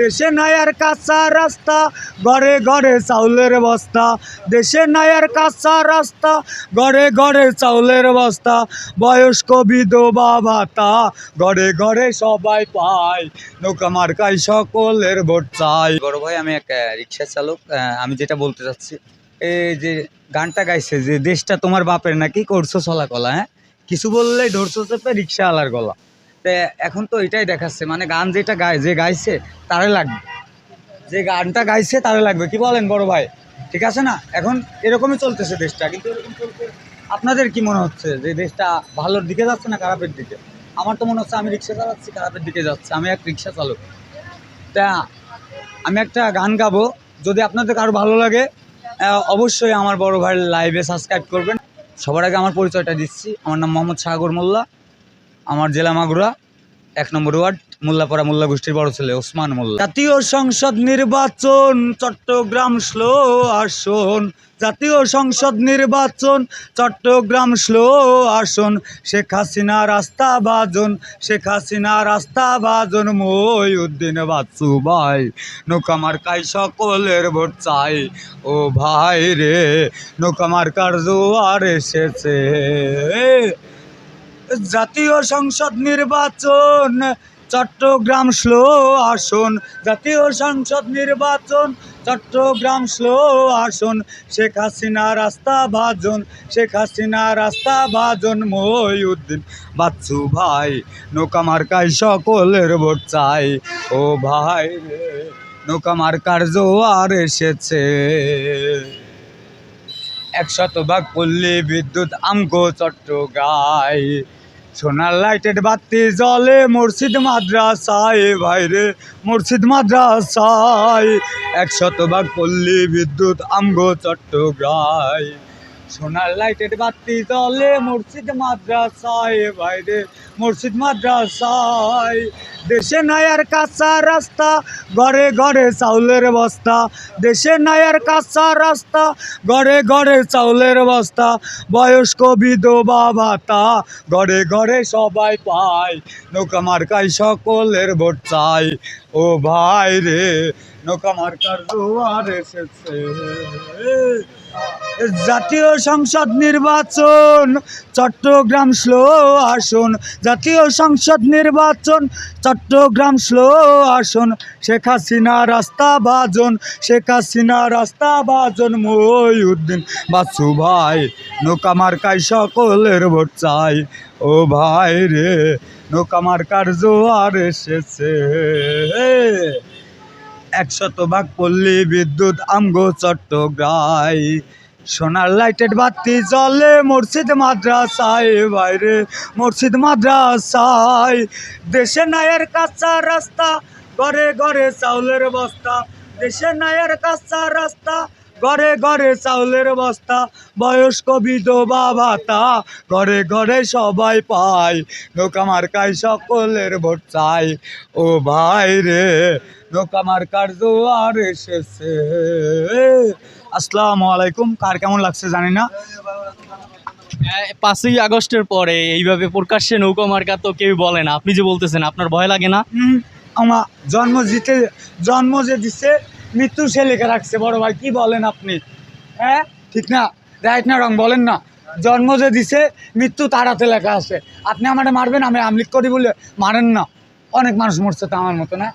দেশে নায়ার কাঁচা রাস্তা ঘরে ঘরে চাউলের বস্তা। দেশে নায়ার কাঁচা রাস্তা ঘরে ঘরে চাউলের বস্তা। বয়স্ক বিধবা ভাতা ঘরে ঘরে সবাই পায়। নৌকা মার্কায় সকলের ভোট চাই। বড় ভাই, আমি এক রিক্সা চালক আমি যেটা বলতে চাচ্ছি এই যে গানটা গাইছে যে, দেশটা তোমার বাপের নাকি করছ চলা কলা হ্যাঁ? কিছু বললেই ধরছো চেপে রিক্সা আলার গলা। তো এখন তো এটাই দেখাচ্ছে মানে গান যেটা গায়, যে গাইছে, তারে লাগবে। যে গানটা গাইছে, তারে লাগবে। কি বলেন বড় ভাই? ঠিক আছে না? এখন এরকমই চলতেছে দেশটা, কিন্তু এরকম চলতে আপনাদের কি মনে হচ্ছে যে দেশটা ভালোর দিকে যাচ্ছে না খারাপের দিকে? আমার তো মনে হচ্ছে আমি রিক্সা চালাচ্ছি, খারাপের দিকে যাচ্ছে। আমি এক রিক্সা চালক। তা আমি একটা গান গাবো। যদি আপনাদের কারও ভালো লাগে অবশ্যই আমার বড় ভাইয়ের লাইভে সাবস্ক্রাইব করবেন। সবার আগে আমার পরিচয়টা দিচ্ছি। আমার নাম মোহাম্মদ সাগর মোল্লা। আমার জেলা মাগুরা, এক নম্বর ওয়ার্ড, মোল্লাপাড়া মোল্লা গোষ্ঠীর বড় ছেলে, ওসমান মোল্লা। জাতীয় সংসদ নির্বাচন, চট্টগ্রাম স্লো আসন। জাতীয় সংসদ নির্বাচন, চট্টগ্রাম স্লো আসন। শেখ হাসিনা রাস্তা বাজন, শেখ হাসিনা রাস্তা বাজন মই উদ্দিন বাচ্চু ভাই। নৌকামার কাই সকলের ভোট চাই। ও ভাই রে নৌকামার মার্কার জোয়ার এসেছে। জাতীয় সংসদ নির্বাচন, চট্টগ্রাম স্লো আসন। জাতীয় সংসদ নির্বাচন, চট্টগ্রাম স্লো আসন। শেখ হাসিনা রাস্তা ভাজন, শেখ হাসিনা রাস্তা ভাজন। মহিউদ্দিন বাচ্চু ভাই, নৌকা মার্কায় সকলের ভোট চাই। ও ভাই নৌকা মার্কার জোয়ার এসেছে। একশত ভাগ পল্লী বিদ্যুৎ আমগো চট্টগাই সোনার লাইটের বাতি জলে মসজিদ মাদ্রাসায়, ভাইরে মসজিদ মাদ্রাসায়। একশত ভাগ পল্লী বিদ্যুৎ আমগো চট্টগ্রাই সোনার লাইটের বাতি জলে মসজিদ মাদ্রাসায় ভাইরে মসজিদ মাদ্রাসায়। দেশে নায়ার কাঁচা রাস্তা, ঘরে ঘরে চাউলের বস্তা। দেশে নায়ার কাঁচা রাস্তা, ঘরে ঘরে চাউলের বস্তা। বয়স্ক বিধবা ভাতা, ঘরে ঘরে সবাই পায়। নৌকা মার্কায় সকলের ভোট চাই। ও ভাই রে জাতীয় সংসদ নির্বাচন, চট্টগ্রাম স্লো আসন। জাতীয় সংসদ নির্বাচন, চট্টগ্রাম স্লো আসন। শেখ হাসিনা রাস্তা বাজন, শেখ হাসিনা রাস্তা বাজন মহিউদ্দিন। বাসু ভাই, নৌকা মার্কায় সকলের ভোট চাই। ও ভাই রে, নৌকা মার্কার জোয়ার এসেছে। একশত ভাগ পল্লী বিদ্যুৎ আমগো চট্টগ্রাই সোনার লাইটের বাতি জলে মসজিদ মাদ্রাসায়, বাইরে মসজিদ মাদ্রাসায়। দেশে নায়ের কাঁচা রাস্তা, ঘরে ঘরে চাউলের বস্তা। দেশে নায়ের কাঁচা রাস্তা ঘরে ঘরে চাউলের বস্তা বয়স্ক বিধবা ভাতা। ঘরে ঘরে সবাই পায় নৌকা মার্কায় সকলের ভোট চাই। ও ভাই রে নৌকা মার্কার জোয়ার এসেছে। আসসালামু আলাইকুম কার কেমন লাগছে জানি না। পাঁচই আগস্টের পরে এইভাবে প্রকাশ্যে নৌকা মার্কা তো কেউ বলে না। আপনি যে বলতেছেন আপনার ভয় লাগে না? আমার জন্ম জিতে জন্ম যে দিচ্ছে মৃত্যু সে লেখা রাখছে, বড় ভাই, কি বলেন আপনি? হ্যাঁ? ঠিক না? রাইট না রং বলেন না। জন্ম যে দিছে, মৃত্যু তার হাতে লেখা আছে। আপনি আমাকে মারবেন, আমি আমলিক করি বলে মারেন না। অনেক মানুষ মরছে তো আমার মতো, না?